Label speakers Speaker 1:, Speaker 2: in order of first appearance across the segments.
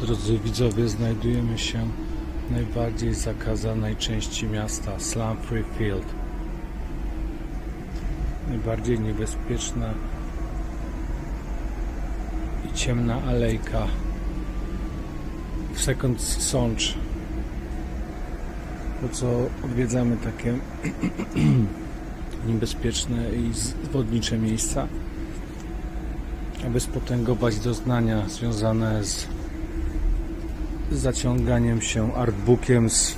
Speaker 1: Drodzy widzowie, znajdujemy się w najbardziej zakazanej części miasta Slum Free Field. Najbardziej niebezpieczna i ciemna alejka w Second Sącz. Po co odwiedzamy takie niebezpieczne i zwodnicze miejsca, aby spotęgować doznania związane z zaciąganiem się artbookiem z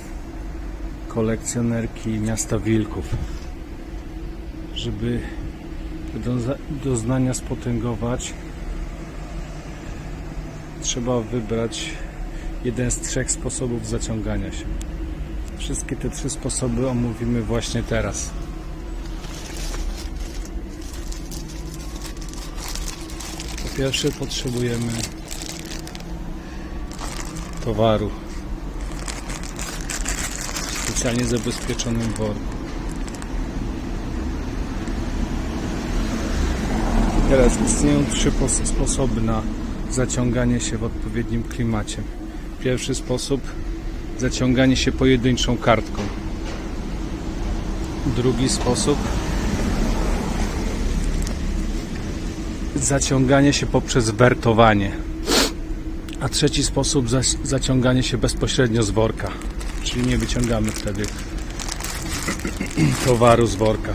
Speaker 1: kolekcjonerki miasta Wilków. Żeby doznania spotęgować, trzeba wybrać jeden z trzech sposobów zaciągania się. Wszystkie te trzy sposoby omówimy właśnie teraz. Po pierwsze potrzebujemy towaru w specjalnie zabezpieczonym worku. Teraz istnieją trzy pos- sposoby na zaciąganie się w odpowiednim klimacie. Pierwszy sposób zaciąganie się pojedynczą kartką. Drugi sposób zaciąganie się poprzez wertowanie. A trzeci sposób zaciąganie się bezpośrednio z worka. Czyli nie wyciągamy wtedy towaru z worka.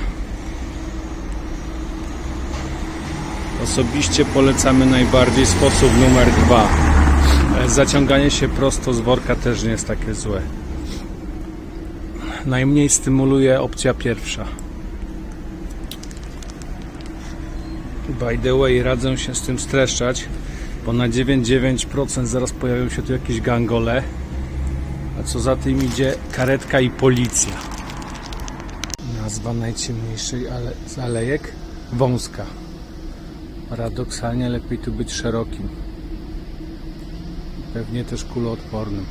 Speaker 1: Osobiście polecamy najbardziej sposób numer dwa. E, Zaciąganie się prosto z worka też nie jest takie złe. Najmniej stymuluje opcja pierwsza. By the way, radzę się z tym streszczać, bo na 9,9% zaraz pojawią się tu jakieś gangole, a co za tym idzie karetka i policja. Nazwa najciemniejszej ale z alejek? Wąska. Paradoksalnie lepiej tu być szerokim. Pewnie też kuloodpornym.